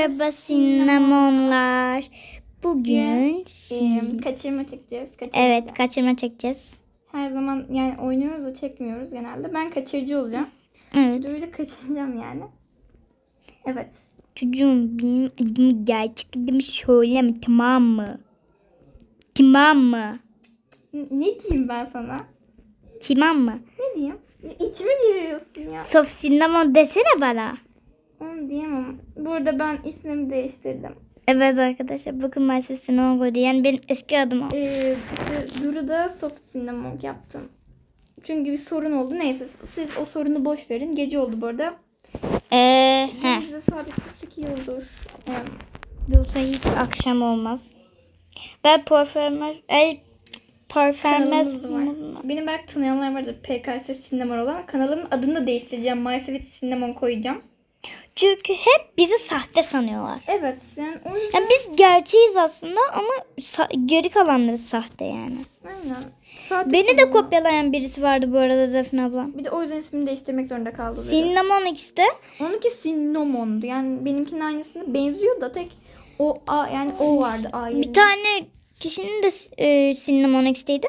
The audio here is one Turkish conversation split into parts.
Merhaba sinnamonlar. Bugün siz... Kaçırma çekeceğiz. Kaçırma Evet kaçırma çekeceğiz. Her zaman yani oynuyoruz da çekmiyoruz genelde. Ben kaçırıcı olacağım. Evet. Duru da kaçıracağım yani. Evet. Çocuğum benim adımı gerçek adımı söyleme tamam mı? Tamam mı? N- ne diyeyim ben sana? Tamam mı? Ne diyeyim? İçime giriyorsun ya. Sof sinnamon desene bana. Diyemem. Burada ben ismimi değiştirdim. Evet arkadaşlar bakın maalesef sinnamon koydu. Yani benim eski adım o. Ee, işte Duru'da soft cinnamon yaptım. Çünkü bir sorun oldu. Neyse siz o sorunu boş verin. Gece oldu bu arada. Eee. Bize sabitlesek iyi olur. Yani Yoksa hiç akşam olmaz. Ben parfümler... Ay var. Benim belki tanıyanlar vardır PKS Cinnamon olan. Kanalımın adını da değiştireceğim. Maisevit Cinnamon koyacağım. Çünkü hep bizi sahte sanıyorlar. Evet yani o yüzden Yani biz gerçeğiz aslında ama sa- geri kalanları sahte yani. aynen. Sade Beni de cinnamon. kopyalayan birisi vardı bu arada Defne abla. Bir de o yüzden ismini değiştirmek zorunda kaldı. Cinnamon X'te Onunki Cinnamon'du. Yani benimkinin aynısını benziyor da tek o A yani o vardı A yerine. bir tane kişinin de e, Cinnamon X'teydi.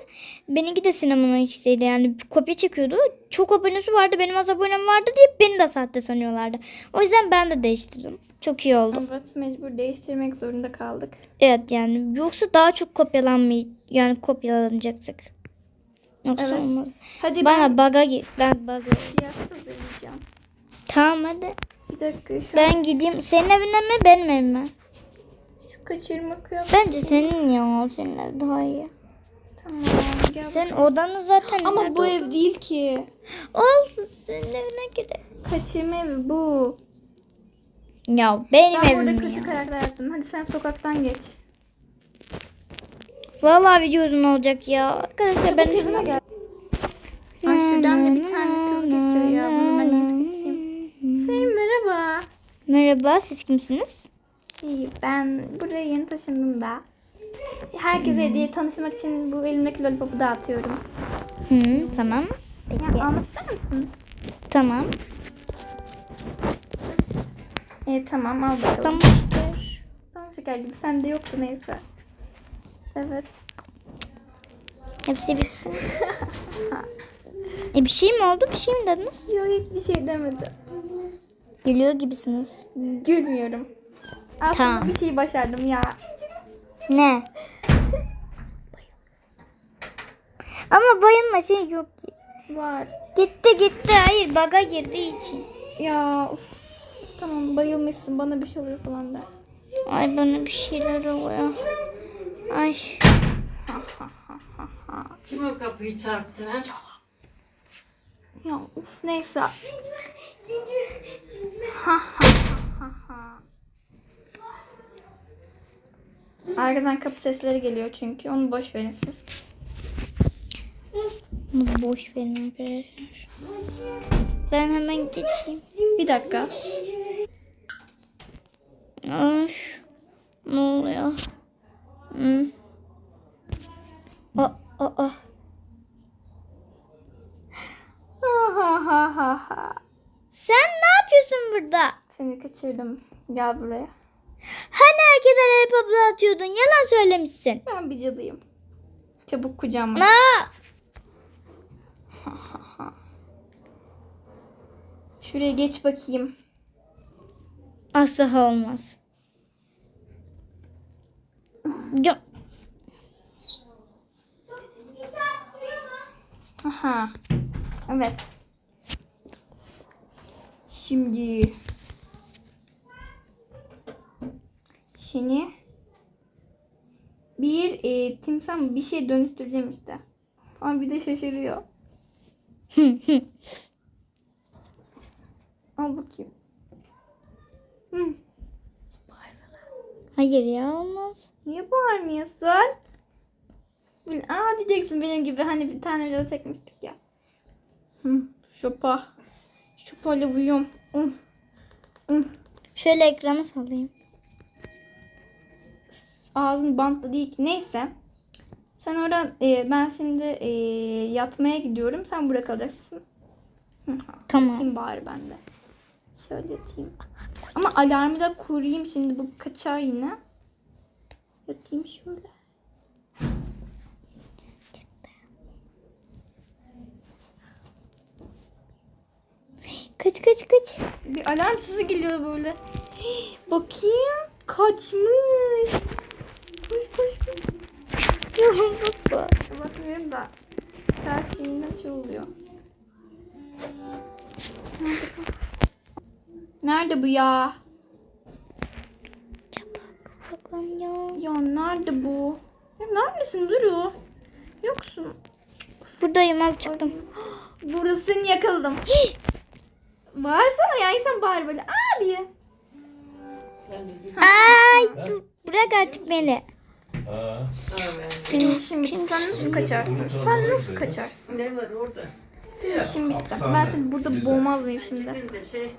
Benimki de Cinnamon X'teydi yani kopya çekiyordu. Çok abonesi vardı benim az abonem vardı diye beni de sahte sanıyorlardı. O yüzden ben de değiştirdim. Çok iyi oldu. Evet mecbur değiştirmek zorunda kaldık. Evet yani yoksa daha çok kopyalanmay yani kopyalanacaktık. Yoksa Evet. olmaz. Hadi Bana baga gir. Ben hazırlayacağım. Tamam hadi. Bir dakika şu Ben gideyim. Senin evine mi benim evime? Şu kaçırma kıyafet. Bence senin ya. Senin ev daha iyi. Tamam gel. Sen odanı zaten Ama nerede bu oldun? ev değil ki. Olsun. Senin evine gidelim. Kaçırma evi bu. Ya benim Ben burada evim kötü ya. karakter yaptım. Hadi sen sokaktan geç. Vallahi video uzun olacak ya. Arkadaşlar ben evime gel. Ay şuradan da bir tane kız geçiyor ya. Bunu ben iyi seçeyim. Merhaba. Merhaba siz kimsiniz? Şey, ben buraya yeni taşındım da. Herkese hediye tanışmak için bu elimdeki lollipopu dağıtıyorum. Hı, tamam. Ya almak ister misin? Tamam. İyi tamam al bakalım. Tamam. Tamam şeker gibi sende yoktu neyse. Evet. Hepsi bitsin. e bir şey mi oldu? Bir şey mi dediniz? Yok hiçbir şey demedi. Gülüyor gibisiniz. Gülmüyorum. Aslında Tamam. bir şey başardım ya. Ne? Ama bayılma şey yok. ki. Var. Gitti gitti. Hayır baga girdiği için. Ya of. Tamam bayılmışsın bana bir şey oluyor falan da. Ay bana bir şeyler oluyor. Ay. Kim o kapıyı çarptı ha? Ya uf neyse. Ha ha ha ha. Arkadan kapı sesleri geliyor çünkü. Onu boş verin siz. Bunu boş verin arkadaşlar. Ben hemen geçeyim. Bir dakika. Ay. Ne oluyor? Hı. Aa, aa. Ha ha ha ha ha. Sen ne yapıyorsun burada? Seni kaçırdım. Gel buraya. Hani herkese lollipopla atıyordun? Yalan söylemişsin. Ben bir cadıyım. Çabuk kucağıma. Aa! Şuraya geç bakayım. Asla olmaz. Ya, Aha. Evet. Şimdi seni bir e, timsah mı bir şey dönüştüreceğim işte. Ama bir de şaşırıyor. Al bakayım. Hı. Hayır ya olmaz. Niye bağırmıyorsun? Aa diyeceksin benim gibi hani bir tane video çekmiştik ya. Hı, şopa. Şopayla uyuyorum. Hı. Hı. Şöyle ekranı sallayayım. Ağzın bantlı değil ki. Neyse. Sen orada e, ben şimdi e, yatmaya gidiyorum. Sen burada kalacaksın. Tamam. Yatayım bari ben de. Şöyle yatayım. Ama alarmı da kurayım şimdi bu kaçar yine. Yatayım şöyle. Kaç kaç kaç. Bir alarm sesi geliyor böyle. Bakayım. Kaçmış. Baba. Bakmıyorum da. Saat şeyi nasıl oluyor? Nerede bu? Nerede bu ya? Saklanıyor. Ya nerede bu? Ya neredesin Duru? Yoksun. Buradayım al çıktım. Burada seni yakaladım. Bağırsana ya insan bağır böyle aa diye. Ay dur bırak artık beni. Senin işin bitti. Sen nasıl kaçarsın? Sen nasıl kaçarsın? Ne var orada? Senin işin bitti. Ben seni burada boğmaz mıyım şimdi? Şey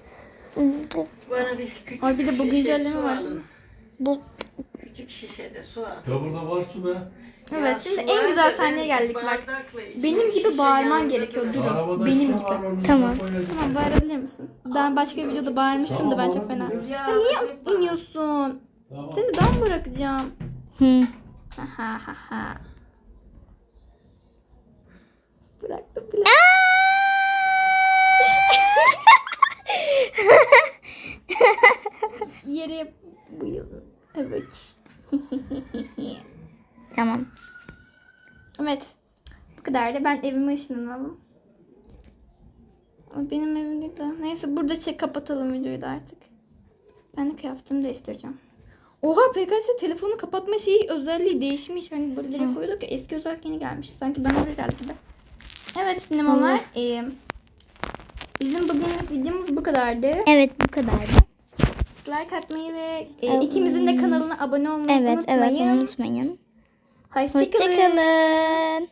Bu, bana bir küçük Ay bir de bu güncelleme var mi? bu Küçük şişede su al. Ya burada var su be. Evet şimdi en güzel sahneye geldik bak. Benim gibi şişe bağırman gerekiyor, duruyor. Duru. Arabada benim gibi. Tamam. Tamam bağırabilir misin? Ben başka bir videoda bağırmıştım da ben çok fena. Ya, niye iniyorsun? Seni ben bırakacağım. Hı. Ha ha ha ha. Bıraktım bile. Yere bayıldım. Evet. Tamam. Evet. Bu kadar da ben evime ışınlanalım. Benim evim değil de. Neyse burada çek kapatalım videoyu da artık. Ben de kıyafetimi değiştireceğim. Oha PKS telefonu kapatma şeyi özelliği değişmiş. Hani böyle direkt koyuyorduk ya eski özellik yeni gelmiş. Sanki ben oraya geldim de. Evet sinemalar. eee, bizim bugünlük videomuz bu kadardı. Evet bu kadardı. Like atmayı ve e, Evet. ikimizin de kanalına abone olmayı Evet unutmayın. evet unutmayın. Hoşçakalın. Hoşçakalın.